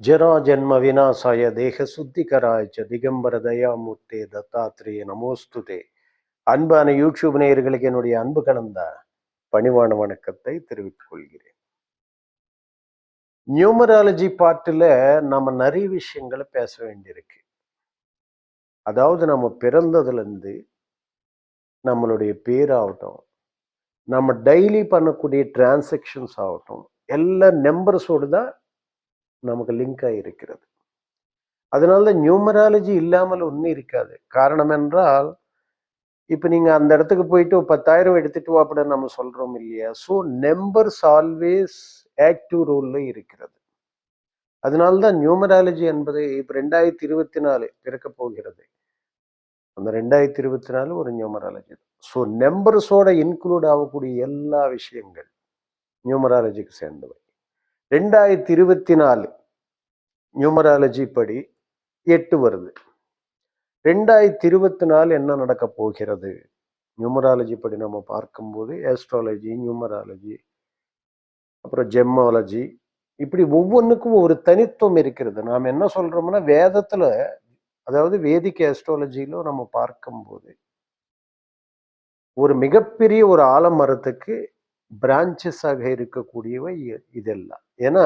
ஜராஜன்ம விநாசாய தேக சுத்திகராய்ச்ச திகம்பர தயாமூர்த்தே தத்தாத்ரே நமோஸ்துதே அன்பான யூடியூப் நேயர்களுக்கு என்னுடைய அன்பு கலந்த பணிவான வணக்கத்தை தெரிவித்துக் கொள்கிறேன். நியூமராலஜி பாட்டில் நம்ம நிறைய விஷயங்களை பேச வேண்டியிருக்கு. அதாவது நம்ம பிறந்ததுலேருந்து நம்மளுடைய பேராகட்டும் நம்ம டெய்லி பண்ணக்கூடிய டிரான்சக்ஷன்ஸ் ஆகட்டும் எல்லா நம்பர்ஸோடு தான் நமக்கு லிங்காக இருக்கிறது. அதனால தான் நியூமராலஜி இல்லாமல் ஒன்றும் இருக்காது. காரணம் என்றால் இப்போ நீங்கள் அந்த இடத்துக்கு போயிட்டு ஒரு பத்தாயிரம் எடுத்துட்டு வா அப்படின்னு நம்ம சொல்கிறோம் இல்லையா? ஸோ நம்பர்ஸ் ஆல்வேஸ் ஆக்டிவ் ரோலில் இருக்கிறது. அதனால தான் நியூமராலஜி என்பது இப்போ ரெண்டாயிரத்தி இருபத்தி நாலு பிறக்க போகிறது. அந்த ரெண்டாயிரத்தி இருபத்தி நாலு ஒரு நியூமராலஜி ஸோ நம்பர்ஸோட இன்க்ளூட் ஆகக்கூடிய எல்லா விஷயங்கள் நியூமராலஜிக்கு சேர்ந்தவை. ரெண்டாயிரத்தி இருபத்தி நாலு நியூமராலஜி படி எட்டு வருது. ரெண்டாயிரத்தி இருபத்தி நாலு என்ன நடக்க போகிறது? நியூமராலஜி படி நம்ம பார்க்கும்போது ஆஸ்ட்ராலஜி நியூமராலஜி அப்புறம் ஜெம்மாலஜி இப்படி ஒவ்வொன்றுக்கும் ஒரு தனித்துவம் இருக்கிறது. நாம் என்ன சொல்கிறோம்னா வேதத்தில் அதாவது வேதிக் ஆஸ்ட்ராலஜியிலும் நம்ம பார்க்கும்போது ஒரு மிகப்பெரிய ஒரு ஆலமரத்துக்கு பிரான்ச்சஸாக இருக்கக்கூடியவை இதெல்லாம். ஏன்னா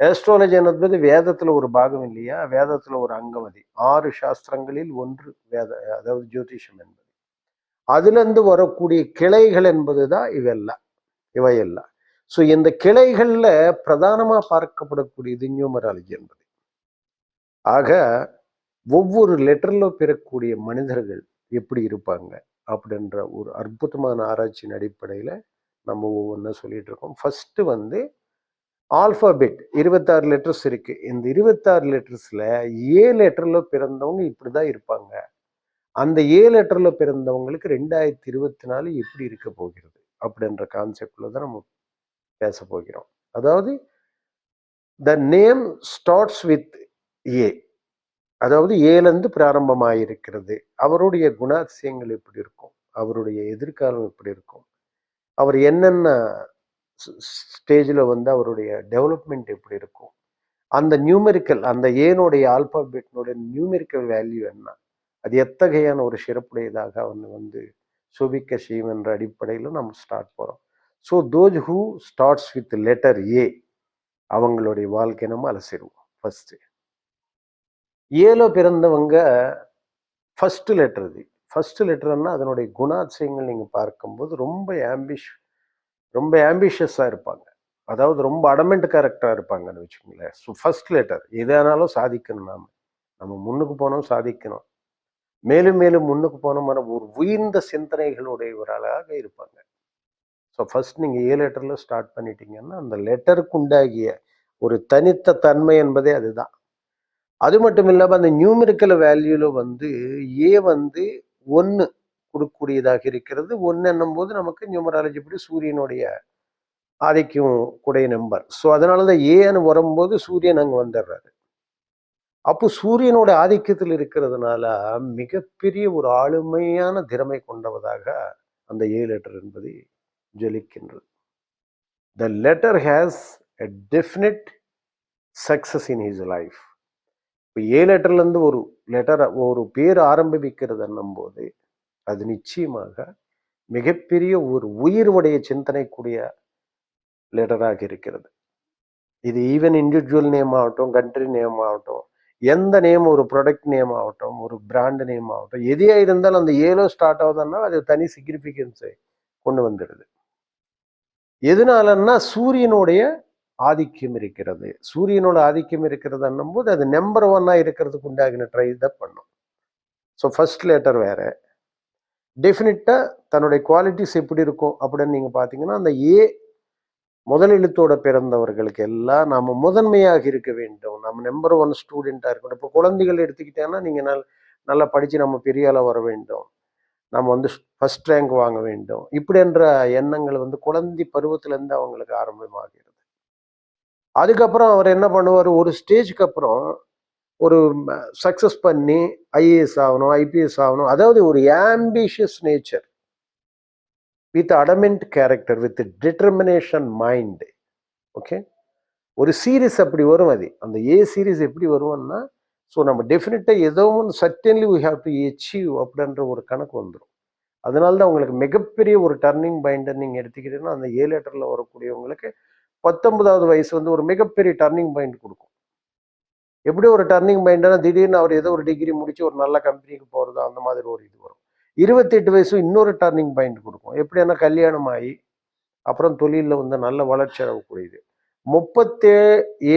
ஆஸ்ட்ராலஜி என்பது வேதத்தில் ஒரு பாகம் இல்லையா? வேதத்தில் ஒரு அங்கம் அது ஆறு சாஸ்திரங்களில் ஒன்று வேத அதாவது ஜோதிஷம் என்பது. அதுலேருந்து வரக்கூடிய கிளைகள் என்பதுதான் இவெல்லாம் இவையெல்லாம். ஸோ இந்த கிளைகளில் பிரதானமாக பார்க்கப்படக்கூடியது நியூமராலஜி என்பது. ஆக ஒவ்வொரு லெட்டரில் பெறக்கூடிய மனிதர்கள் எப்படி இருப்பாங்க? அப்படின்ற ஒரு அற்புதமான ஆராய்ச்சியின் அடிப்படையில் நம்ம ஒவ்வொன்றா சொல்லிட்டு இருக்கோம். ஃபஸ்ட்டு வந்து ஆல்ஃபாபெட் இருபத்தாறு லெட்டர்ஸ் இருக்கு. இந்த இருபத்தாறு லெட்டர்ஸில் ஏ லெட்டரில் பிறந்தவங்க இப்படி தான் இருப்பாங்க. அந்த ஏ லெட்டரில் பிறந்தவங்களுக்கு ரெண்டாயிரத்தி இருபத்தி நாலு எப்படி இருக்க போகிறது? அப்படின்ற கான்செப்டில் தான் நம்ம பேச போகிறோம். அதாவது the name starts with A அதாவது ஏலேருந்து பிராரம்பமாயிருக்கிறது. அவருடைய குணாதிசயங்கள் எப்படி இருக்கும்? அவருடைய எதிர்காலம் எப்படி இருக்கும்? அவர் என்னென்ன ஸ்டேஜில் வந்து அவருடைய டெவலப்மெண்ட் எப்படி இருக்கும்? அந்த நியூமெரிக்கல் அந்த ஏனுடைய ஆல்பாபெட்னுடைய நியூமெரிக்கல் வேல்யூ என்ன? அது எத்தகையான ஒரு சிறப்புடையதாக அவன் வந்து சுபிக்க செய்யும் என்ற அடிப்படையில் நம்ம ஸ்டார்ட் போகிறோம் so those who starts with letter A அவங்களுடைய வாழ்க்கை நம்ம அலசிடுவோம். ஃபஸ்ட்டு ஏலோ பிறந்தவங்க ஃபர்ஸ்ட் லெட்டர் இது. ஃபர்ஸ்ட் லெட்டர்னா அதனுடைய குணாதிசயங்கள் நீங்கள் பார்க்கும்போது ரொம்ப ஆம்பிஷ் ரொம்ப ஆம்பிஷியஸாக இருப்பாங்க. அதாவது ரொம்ப அடமெண்ட் கேரக்டராக இருப்பாங்கன்னு வச்சுக்கோங்களேன். ஸோ ஃபர்ஸ்ட் லெட்டர் எதானாலும் சாதிக்கணும் நாம். நம்ம முன்னுக்கு போனோம் சாதிக்கணும். மேலும் மேலும் முன்னுக்கு போனோம்னா ஒரு உயர்ந்த அழகாக இருப்பாங்க. ஸோ ஃபர்ஸ்ட் நீங்கள் ஏ லெட்டரில் ஸ்டார்ட் பண்ணிட்டீங்கன்னா அந்த லெட்டருக்கு உண்டாகிய ஒரு தனித்த தன்மை என்பதே அதுதான். அது மட்டும் இல்லாமல் அந்த நியூமெரிக்கல் வேல்யூல வந்து ஏ வந்து ஒன்று கொடுக்கக்கூடியதாக இருக்கிறது. ஒன்று என்னும் போது நமக்கு நியூமராலஜி படி சூரியனுடைய ஆதிக்கும் கூடிய நம்பர் ஸோ அதனால தான் ஏன்னு வரும்போது சூரியன் அங்கே வந்துடுறாரு. அப்போ சூரியனோட ஆதிக்கத்தில் இருக்கிறதுனால மிகப்பெரிய ஒரு ஆளுமையான திறமை கொண்டவதாக அந்த ஏ லெட்டர் என்பது ஜொலிக்கின்றது. The letter has a definite success in his life இப்போ ஏ லெட்டர்லேருந்து ஒரு லெட்டர் ஒரு பேர் ஆரம்பிக்கிறதுன்னும் போது அது நிச்சயமாக மிகப்பெரிய ஒரு உயிர்வுடைய சிந்தனைக்குரிய லெட்டராக இருக்கிறது. இது ஈவன் இண்டிவிஜுவல் நேம் ஆகட்டும் கண்ட்ரி நேம் ஆகட்டும் எந்த நேம் ஒரு ப்ராடக்ட் நேம் ஆகட்டும் ஒரு பிராண்ட் நேம் ஆகட்டும் எதையா இருந்தாலும் அந்த ஏலோ ஸ்டார்ட் ஆகுதுன்னா அது தனி சிக்னிஃபிகன்ஸை கொண்டு வந்துடுது. எதனாலன்னா சூரியனுடைய ஆதிக்கம் இருக்கிறது. சூரியனோட ஆதிக்கம் இருக்கிறது போது அது நம்பர் ஒன்னாக இருக்கிறதுக்கு உண்டாகின ட்ரை தான் பண்ணும். ஸோ ஃபர்ஸ்ட் லெட்டர் வேறு. டெஃபினட்டாக தன்னுடைய குவாலிட்டிஸ் எப்படி இருக்கும் அப்படின்னு நீங்கள் பார்த்தீங்கன்னா அந்த ஏ முதல் எழுத்தோட பிறந்தவர்களுக்கு எல்லாம் நாம் முதன்மையாக இருக்க வேண்டும். நம்ம நம்பர் ஒன் ஸ்டூடெண்ட்டாக இருக்கணும். இப்போ குழந்தைகள் எடுத்துக்கிட்டேன்னா நீங்கள் நல் நல்லா படித்து நம்ம பெரிய ஆளாக வர வேண்டும். நம்ம வந்து ஃபர்ஸ்ட் ரேங்க் வாங்க வேண்டும். இப்படி என்ற எண்ணங்கள் வந்து குழந்தை பருவத்திலேருந்து அவங்களுக்கு ஆரம்பமாகிறது. அதுக்கப்புறம் அவர் என்ன பண்ணுவார்? ஒரு ஸ்டேஜ்க்கு அப்புறம் ஒரு சக்ஸஸ் பண்ணி ஐஏஎஸ் ஆகணும் ஐபிஎஸ் ஆகணும். அதாவது ஒரு ambitious nature with adamant character with determination mind okay ஒரு சீரீஸ் அப்படி வரும் அது. அந்த ஏ சீரீஸ் எப்படி வரும்னா ஸோ நம்ம டெஃபினட்டாக ஏதோ ஒன்று certainly we have to achieve அப்படின்ற ஒரு கணக்கு வந்துடும் அதனால தான் உங்களுக்கு மிகப்பெரிய ஒரு டர்னிங் பாயிண்ட் நீங்கள் எடுத்துக்கிட்டீங்கன்னா அந்த ஏ லெட்டரில் வரக்கூடியவங்களுக்கு பத்தொன்பதாவது வயசு வந்து ஒரு மிகப்பெரிய டர்னிங் பாயிண்ட் கொடுக்கும். எப்படி ஒரு டர்னிங் பாயிண்ட்னா திடீர்னு அவர் ஏதோ ஒரு டிகிரி முடிச்சு ஒரு நல்ல கம்பெனிக்கு போகிறது அந்த மாதிரி ஒரு இது வரும். இருபத்தெட்டு வயசு இன்னொரு டர்னிங் பாயிண்ட் கொடுக்கும். எப்படின்னா கல்யாணம் ஆகி அப்புறம் தொழிலில் வந்து நல்ல வளர்ச்சி அடையக்கூடியது. முப்பத்தே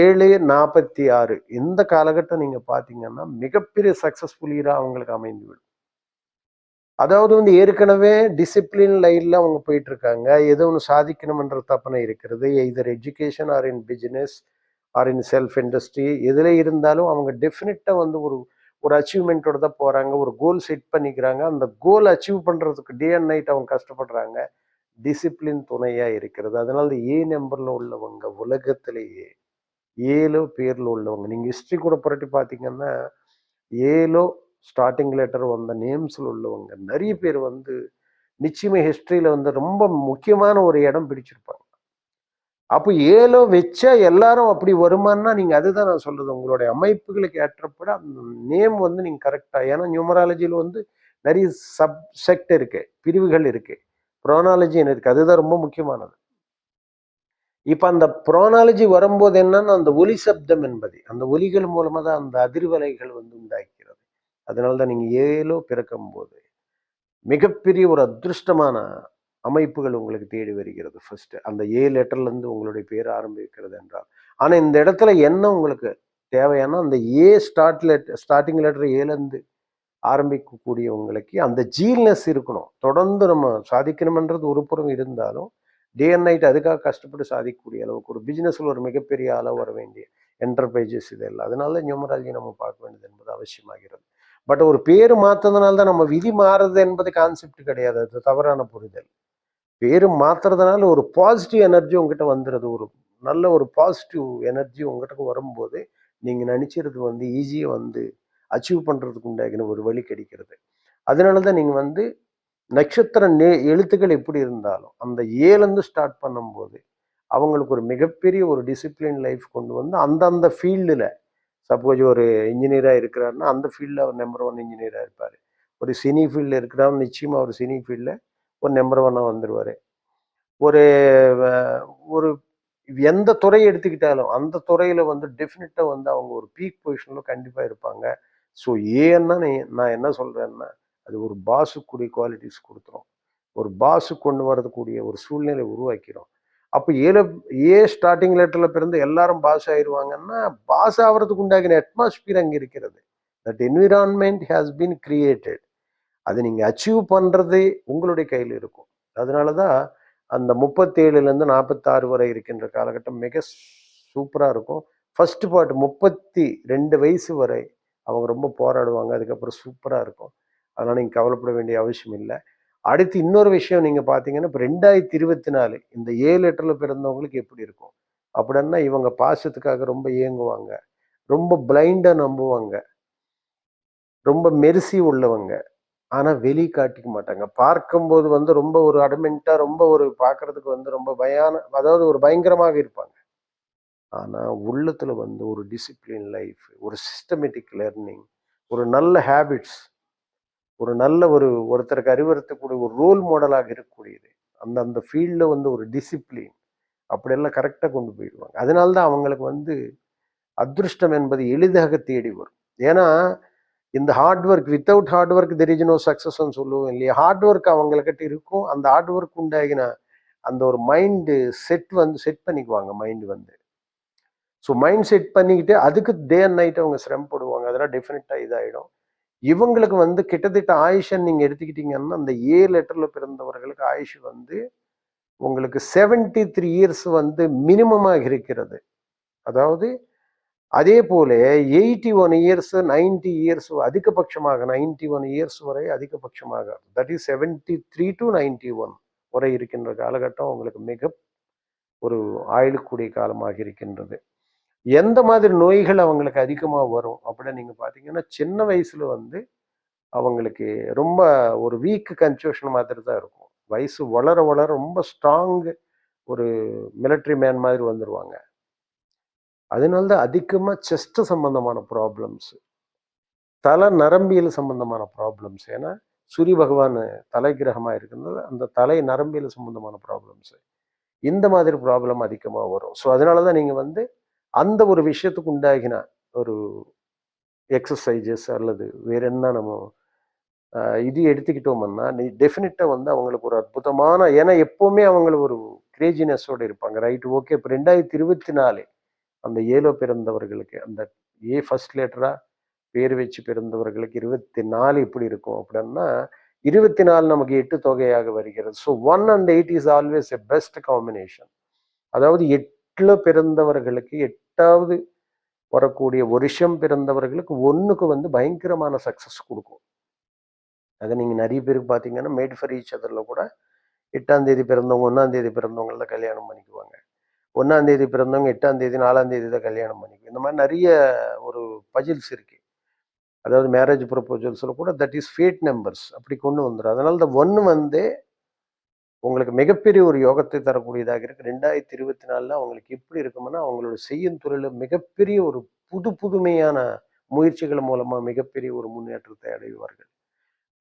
ஏழு நாற்பத்தி ஆறு இந்த காலகட்டம் நீங்கள் பார்த்தீங்கன்னா மிகப்பெரிய சக்ஸஸ்ஃபுல் ஈராக அவங்களுக்கு அமைந்து விடும் அதாவது வந்து ஏற்கனவே டிசிப்ளின் லைனில் அவங்க போயிட்டு இருக்காங்க ஏதோ ஒன்று சாதிக்கணுமன்ற தப்பனை இருக்கிறது. Either education or in business or in self industry எதில் இருந்தாலும் அவங்க டெஃபினட்டாக வந்து ஒரு ஒரு அச்சீவ்மெண்ட்டோட தான் போகிறாங்க ஒரு கோல் செட் பண்ணிக்கிறாங்க. அந்த கோல் அச்சீவ் பண்ணுறதுக்கு டே அண்ட் நைட் அவங்க கஷ்டப்படுறாங்க. டிசிப்ளின் துணையாக இருக்கிறது. அதனால ஏ நம்பரில் உள்ளவங்க உலகத்திலேயே ஏழோ பேரில் உள்ளவங்க. நீங்கள் ஹிஸ்ட்ரி கூட புரட்டி பார்த்தீங்கன்னா ஏழோ ஸ்டார்டிங் லெட்டர் வந்த நேம்ஸில் உள்ளவங்க. நிறைய பேர் வந்து நிச்சயமாக ஹிஸ்ட்ரியில் வந்து ரொம்ப முக்கியமான ஒரு இடம் பிடிச்சிருப்பாங்க. அப்போ ஏழோ வச்சா எல்லாரும் அப்படி வருமானா நீங்கள் அதுதான் நான் சொல்றது. உங்களுடைய அமைப்புகளுக்கு ஏற்றப்பட அந்த நேம் வந்து நீங்கள் கரெக்டாக ஏன்னா நியூமராலஜியில் வந்து நிறைய சப் செக்ட் இருக்கு பிரிவுகள் இருக்கு. ப்ரோனாலஜின்னு இருக்கு. அதுதான் ரொம்ப முக்கியமானது. இப்போ அந்த ப்ரோனாலஜி வரும்போது என்னன்னா அந்த ஒலி சப்தம் என்பது அந்த ஒலிகள் மூலமாக தான் அந்த அதிர்வலைகள் வந்து உண்டாக்கி அதனால தான் நீங்கள் ஏழோ பிறக்கும்போது மிகப்பெரிய ஒரு அதிருஷ்டமான அமைப்புகள் உங்களுக்கு தேடி வருகிறது ஃபர்ஸ்ட் அந்த ஏ லெட்டர்லேருந்து உங்களுடைய பேர் ஆரம்பிக்கிறது என்றால். ஆனால் இந்த இடத்துல என்ன உங்களுக்கு தேவையான அந்த A start letter starting letter ஏலேருந்து ஆரம்பிக்கக்கூடியவங்களுக்கு அந்த ஜீல்னஸ் இருக்கணும். தொடர்ந்து நம்ம சாதிக்கணுமன்றது ஒரு புறம் இருந்தாலும் டே அண்ட் நைட் அதுக்காக கஷ்டப்பட்டு சாதிக்கக்கூடிய அளவுக்கு ஒரு பிஸ்னஸில் ஒரு மிகப்பெரிய அளவு வர வேண்டிய என்டர்பிரைசஸ் இதெல்லாம் அதனால நியூமராலஜி நம்ம பார்க்க வேண்டியது என்பது அவசியமாகிறது. பட் ஒரு பேர் மாற்றுறதுனால தான் நம்ம விதி மாறுறது என்பது கான்செப்ட் கிடையாது. அது தவறான புரிதல். பேர் மாத்துறதுனால ஒரு பாசிட்டிவ் எனர்ஜி உங்ககிட்ட வந்துடுது ஒரு நல்ல ஒரு பாசிட்டிவ் எனர்ஜி உங்ககிட்ட வரும்போது நீங்கள் நினச்சிறது வந்து ஈஸியாக வந்து அச்சீவ் பண்ணுறதுக்கு உண்டாகின ஒரு வழி கிடைக்கிறது. அதனால தான் நீங்கள் வந்து நட்சத்திர நே எழுத்துக்கள் எப்படி இருந்தாலும் அந்த ஏலேருந்து ஸ்டார்ட் பண்ணும்போது அவங்களுக்கு ஒரு மிகப்பெரிய ஒரு டிசிப்ளின் லைஃப் கொண்டு வந்து அந்தந்த ஃபீல்டில் சப்போஸ் ஒரு இன்ஜினியராக இருக்கிறாருன்னா அந்த ஃபீல்டில் அவர் நம்பர் ஒன் இன்ஜினியராக இருப்பார். ஒரு சினி ஃபீல்டில் இருக்கிறார் நிச்சயமாக ஒரு சினி ஃபீல்டில் ஒரு நம்பர் ஒன்னாக வந்துடுவார் ஒரு ஒரு எந்த துறையை எடுத்துக்கிட்டாலும் அந்த துறையில் வந்து டெஃபினட்டாக வந்து அவங்க ஒரு பீக் பொசிஷனில் கண்டிப்பாக இருப்பாங்க. ஸோ ஏன்னா நீ- நான் என்ன சொல்கிறேன்னா அது ஒரு பாஸுக்குரிய குவாலிட்டிஸ் கொடுத்துரும். ஒரு பாஸு கொண்டு வரதுக்கூடிய ஒரு சூழ்நிலை உருவாக்கிறோம் அப்போ ஏழு ஏ ஸ்டார்டிங் லெட்டரில் பிறந்து எல்லாரும் பாஸ் ஆயிடுவாங்கன்னா பாஸ் ஆகிறதுக்கு உண்டாகின அட்மாஸ்பியர் அங்கே இருக்கிறது. That environment has been created அது நீங்கள் அச்சீவ் பண்ணுறது உங்களுடைய கையில் இருக்கும். அதனால தான் அந்த முப்பத்தேழுலேருந்து நாற்பத்தாறு வரை இருக்கின்ற காலகட்டம் மிக சூப்பராக இருக்கும். ஃபர்ஸ்ட் பார்ட் முப்பத்தி ரெண்டு வயசு வரை அவங்க ரொம்ப போராடுவாங்க. அதுக்கப்புறம் சூப்பராக இருக்கும். அதனால் நீங்கள் கவலைப்பட வேண்டிய அவசியம் இல்லை. அடுத்து இன்னொரு விஷயம் நீங்கள் பார்த்தீங்கன்னா இப்போ ரெண்டாயிரத்தி இருபத்தி நாலு இந்த ஏழு லெட்டரில் பிறந்தவங்களுக்கு எப்படி இருக்கும்? அப்படின்னா இவங்க பாசத்துக்காக ரொம்ப இயங்குவாங்க. ரொம்ப பிளைண்டாக நம்புவாங்க. ரொம்ப மெரிசி உள்ளவங்க. ஆனால் வெளி காட்டிக்க மாட்டாங்க. பார்க்கும்போது வந்து ரொம்ப ஒரு அடமெண்ட்டாக ரொம்ப ஒரு பார்க்கறதுக்கு வந்து ரொம்ப பயான அதாவது ஒரு பயங்கரமாக இருப்பாங்க. ஆனால் உள்ளத்தில் வந்து ஒரு டிசிப்ளின் லைஃப் ஒரு சிஸ்டமேட்டிக் லேர்னிங் ஒரு நல்ல ஹேபிட்ஸ் ஒரு நல்ல ஒரு ஒருத்தருக்கு அறிவுறுத்தக்கூடிய ஒரு ரோல் மாடலாக இருக்கக்கூடியது. அந்த அந்த ஃபீல்டில் வந்து ஒரு டிசிப்ளின் அப்படியெல்லாம் கரெக்டாக கொண்டு போயிடுவாங்க. அதனால தான் அவங்களுக்கு வந்து அதிருஷ்டம் என்பது எளிதாக தேடி வரும். ஏன்னா இந்த hard work without hard work there is no சக்ஸஸ்ன்னு சொல்லுவோம் இல்லையா? ஹார்ட் ஒர்க் அவங்கக்கிட்ட இருக்கும். அந்த ஹார்ட் ஒர்க் உண்டாகின அந்த ஒரு மைண்டு செட் வந்து செட் பண்ணிக்குவாங்க மைண்டு வந்து. ஸோ மைண்ட் செட் பண்ணிக்கிட்டு அதுக்கு டே அண்ட் நைட் அவங்க சிரமப்படுவாங்க. அதெல்லாம் டெஃபினட்டாக இதாகிடும் இவங்களுக்கு வந்து கிட்டத்தட்ட ஆயுஷன் நீங்கள் எடுத்துக்கிட்டீங்கன்னா அந்த ஏ லெட்டரில் பிறந்தவர்களுக்கு ஆயுஷ் வந்து உங்களுக்கு செவன்டி த்ரீ இயர்ஸ் வந்து மினிமமாக இருக்கிறது. அதாவது அதே போல eighty one years ninety years அதிகபட்சமாக நைன்டி ஒன் இயர்ஸ் வரை அதிகபட்சமாக that is seventy three to ninety one வரை இருக்கின்ற காலகட்டம் உங்களுக்கு மிக ஒரு ஆயுளுக்குடிய காலமாக இருக்கின்றது. எந்த மாதிரி நோய்கள் அவங்களுக்கு அதிகமாக வரும் அப்படின்னு நீங்கள் பார்த்தீங்கன்னா சின்ன வயசில் வந்து அவங்களுக்கு ரொம்ப ஒரு வீக் கன்ஃபியூஷன் மாதிரி தான் இருக்கும். வயசு வளர வளர ரொம்ப ஸ்ட்ராங் ஒரு மிலிட்ரி மேன் மாதிரி வந்துடுவாங்க அதனால தான் அதிகமாக செஸ்ட் சம்பந்தமான ப்ராப்ளம்ஸ் தலை நரம்பியல் சம்பந்தமான ப்ராப்ளம்ஸ் ஏன்னா சூரிய பகவான் தலை கிரகமாக இருக்கிறது அந்த தலை நரம்பியல் சம்பந்தமான ப்ராப்ளம்ஸ் இந்த மாதிரி ப்ராப்ளம் அதிகமாக வரும். ஸோ அதனால தான் நீங்கள் வந்து அந்த ஒரு விஷயத்துக்கு உண்டாகின ஒரு எக்ஸசைஜஸ் அல்லது வேற என்ன நம்ம இது எடுத்துக்கிட்டோம்னா நீ டெஃபினட்டாக வந்து அவங்களுக்கு ஒரு அற்புதமான ஏன்னா எப்போவுமே அவங்க ஒரு கிரேஜினஸோடு இருப்பாங்க. ரைட் ஓகே இப்போ ரெண்டாயிரத்தி இருபத்தி நாலு அந்த ஏழோ பிறந்தவர்களுக்கு அந்த ஏ ஃபர்ஸ்ட் லேட்டராக பேர் வச்சு பிறந்தவர்களுக்கு இருபத்தி நாலு இப்படி இருக்கும் அப்படின்னா இருபத்தி நாலு நமக்கு எட்டு தொகையாக வருகிறது. So one and eight is always a best combination அதாவது எட்டில் பிறந்தவர்களுக்கு எட்டாவது வரக்கூடிய வருஷம் பிறந்தவர்களுக்கு ஒன்றுக்கு வந்து பயங்கரமான சக்ஸஸ் கொடுக்கும். அதை நீங்கள் நிறைய பேருக்கு பார்த்தீங்கன்னா மேட் ஃபார் ஈச் அதரில் கூட எட்டாம் தேதி பிறந்தவங்க ஒன்றாம் தேதி பிறந்தவங்கள தான் கல்யாணம் பண்ணிக்குவாங்க. ஒன்றாம் தேதி பிறந்தவங்க எட்டாம் தேதி நாலாம் தேதி தான் கல்யாணம் பண்ணிக்குவாங்க. இந்த மாதிரி நிறைய ஒரு பஜில்ஸ் இருக்குது அதாவது மேரேஜ் ப்ரொபோசல்ஸில் கூட தட் இஸ் ஃபேட் நம்பர்ஸ் அப்படி கொண்டு வந்துடும் அதனால இந்த ஒன்று வந்து உங்களுக்கு மிகப்பெரிய ஒரு யோகத்தை தரக்கூடியதாக இருக்கு. ரெண்டாயிரத்தி இருபத்தி நாலில் அவங்களுக்கு எப்படி இருக்கும்னா அவங்களோட செய்யும் தொழிலில் மிகப்பெரிய ஒரு புது புதுமையான முயற்சிகள் மூலமாக மிகப்பெரிய ஒரு முன்னேற்றத்தை அடைவார்கள்.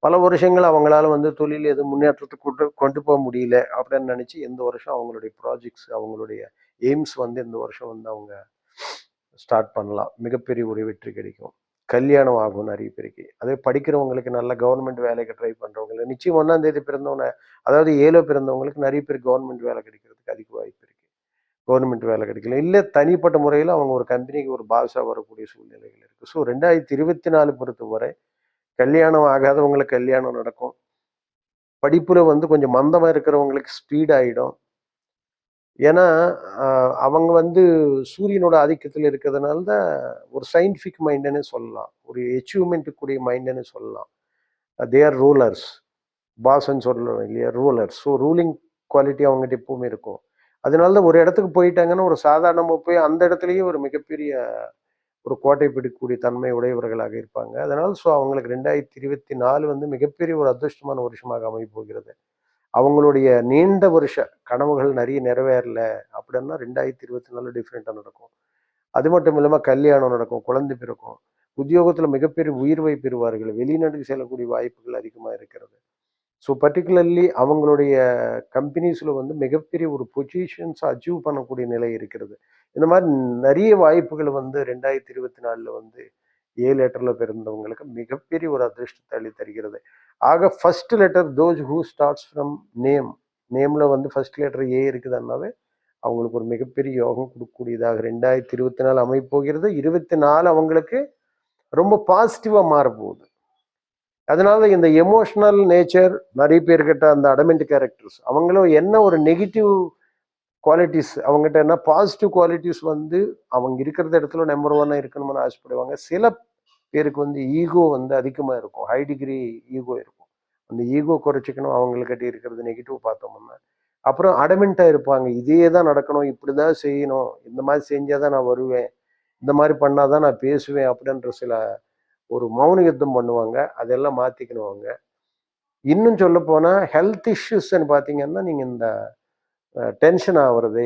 பல வருஷங்கள் அவங்களால வந்து தொழில் எதுவும் முன்னேற்றத்தை கொண்டு கொண்டு போக முடியல அப்படின்னு நினச்சி எந்த வருஷம் அவங்களுடைய ப்ராஜெக்ட்ஸ் அவங்களுடைய எய்ம்ஸ் வந்து இந்த வருஷம் வந்து அவங்க ஸ்டார்ட் பண்ணலாம். மிகப்பெரிய ஒரு வெற்றி கிடைக்கும். கல்யாணம் ஆகும் நிறைய பேருக்கு அதே படிக்கிறவங்களுக்கு நல்ல கவர்மெண்ட் வேலைக்கு ட்ரை பண்ணுறவங்களுக்கு நிச்சயம் ஒன்றாம் தேதி பிறந்தவங்க அதாவது ஏழோ பிறந்தவங்களுக்கு நிறைய பேர் கவர்மெண்ட் வேலை கிடைக்கிறதுக்கு அதிக வாய்ப்பு இருக்குது கவர்மெண்ட் வேலை கிடைக்கல. இல்லை தனிப்பட்ட முறையில் அவங்க ஒரு கம்பெனிக்கு ஒரு பாஷா வரக்கூடிய சூழ்நிலைகள் இருக்குது ஸோ ரெண்டாயிரத்தி இருபத்தி நாலு பொறுத்தவரை கல்யாணம் ஆகாதவங்களுக்கு கல்யாணம் நடக்கும். படிப்பில் வந்து கொஞ்சம் மந்தமாக இருக்கிறவங்களுக்கு ஸ்பீட் ஏன்னா அவங்க வந்து சூரியனோட ஆதிக்கத்தில் இருக்கிறதுனால தான் ஒரு சயின்டிஃபிக் மைண்டுன்னு சொல்லலாம். ஒரு அச்சீவ்மெண்ட்டுக்குரிய மைண்டுன்னு சொல்லலாம். தேர் ரூலர்ஸ் பாஸ்ன்னு சொல்லணும் இல்லையா? ரூலர்ஸ் ஸோ ரூலிங் குவாலிட்டி அவங்ககிட்ட எப்பவுமே இருக்கும். அதனால தான் ஒரு இடத்துக்கு போயிட்டாங்கன்னா ஒரு சாதாரணமாக போய் அந்த இடத்துலையே ஒரு மிகப்பெரிய ஒரு கோட்டை பிடிக்கக்கூடிய தன்மை உடையவர்களாக இருப்பாங்க. அதனால் ஸோ அவங்களுக்கு ரெண்டாயிரத்தி இருபத்தி நாலு வந்து மிகப்பெரிய ஒரு அதிர்ஷ்டமான வருஷமாக அமைய போகிறது. அவங்களுடைய நீண்ட வருஷ கனவுகள் நிறைய நிறைவேறல அப்படின்னா ரெண்டாயிரத்தி இருபத்தி நாலு டிஃப்ரெண்ட்டாக நடக்கும். அது மட்டும் இல்லாமல் கல்யாணம் நடக்கும் குழந்தை பிறக்கும். உத்தியோகத்தில் மிகப்பெரிய உயிர்வை பெறுவார்கள். வெளிநாட்டுக்கு செல்லக்கூடிய வாய்ப்புகள் அதிகமாக இருக்கிறது. ஸோ பர்டிகுலர்லி அவங்களுடைய கம்பெனிஸில் வந்து மிகப்பெரிய ஒரு பொசிஷன்ஸ் அச்சீவ் பண்ணக்கூடிய நிலை இருக்கிறது. இந்த மாதிரி நிறைய வாய்ப்புகள் வந்து ரெண்டாயிரத்தி இருபத்தி நாலில் வந்து ஏ லெட்டரில் பிறந்தவங்களுக்கு மிகப்பெரிய ஒரு அதிர்ஷ்டத்தை அள்ளி தருகிறது ஆக first letter those who starts from name நேமில் வந்து ஃபர்ஸ்ட் லெட்டர் ஏ இருக்குதுன்னாவே அவங்களுக்கு ஒரு மிகப்பெரிய யோகம் கொடுக்கக்கூடியதாக. ரெண்டாயிரத்தி இருபத்தி நாலு அமைப்போகிறது இருபத்தி நாலு அவங்களுக்கு ரொம்ப பாசிட்டிவாக மாறப்போகுது. அதனால இந்த எமோஷனல் நேச்சர் நிறைய பேர்கிட்ட அந்த அடமெண்ட் கேரக்டர்ஸ் அவங்களும் என்ன ஒரு நெகட்டிவ் குவாலிட்டிஸ் அவங்ககிட்ட என்ன பாசிட்டிவ் குவாலிட்டிஸ் வந்து அவங்க இருக்கிற இடத்துல நம்பர் ஒன்னாக இருக்கணும்னு ஆசைப்படுவாங்க. சில பேருக்கு வந்து ஈகோ வந்து அதிகமாக இருக்கும். ஹை டிகிரி ஈகோ இருக்கும். அந்த ஈகோ குறைச்சிக்கணும் அவங்களுக்கிட்ட இருக்கிறது நெகட்டிவ் பார்த்தோம்னா. அப்புறம் அடமெண்ட்டாக இருப்பாங்க. இதே தான் நடக்கணும் இப்படி தான் செய்யணும். இந்த மாதிரி செஞ்சால் தான் நான் வருவேன். இந்த மாதிரி பண்ணால் தான் நான் பேசுவேன் அப்படின்ற சில ஒரு மௌன யுத்தம் பண்ணுவாங்க. அதெல்லாம் மாற்றிக்கணுவாங்க இன்னும் சொல்ல போனால் ஹெல்த் இஷ்யூஸ்ன்னு பார்த்தீங்கன்னா நீங்கள் இந்த டென்ஷன் ஆகிறது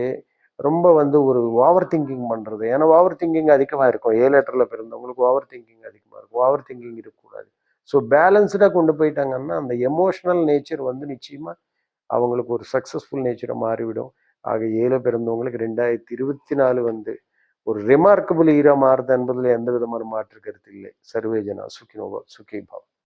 ரொம்ப வந்து ஒரு ஓவர் திங்கிங் பண்ணுறது ஏன்னா ஓவர் திங்கிங் அதிகமாக இருக்கும். ஏ லெட்டரில் பிறந்தவங்களுக்கு ஓவர் திங்கிங் அதிகமாக இருக்கும். ஓவர் திங்கிங் இருக்கக்கூடாது. ஸோ பேலன்ஸ்டாக கொண்டு போயிட்டாங்கன்னா அந்த எமோஷனல் நேச்சர் வந்து நிச்சயமாக அவங்களுக்கு ஒரு சக்ஸஸ்ஃபுல் நேச்சரை மாறிவிடும். ஆக ஏழை பிறந்தவங்களுக்கு ரெண்டாயிரத்தி இருபத்தி நாலு வந்து ஒரு ரிமார்க்கபிள் ஈரா மாறுது என்பதில் எந்த விதமான மாற்று கருத்து இல்லை. சர்வேஜனா சுக்கினோபா சுக்கி பாவம்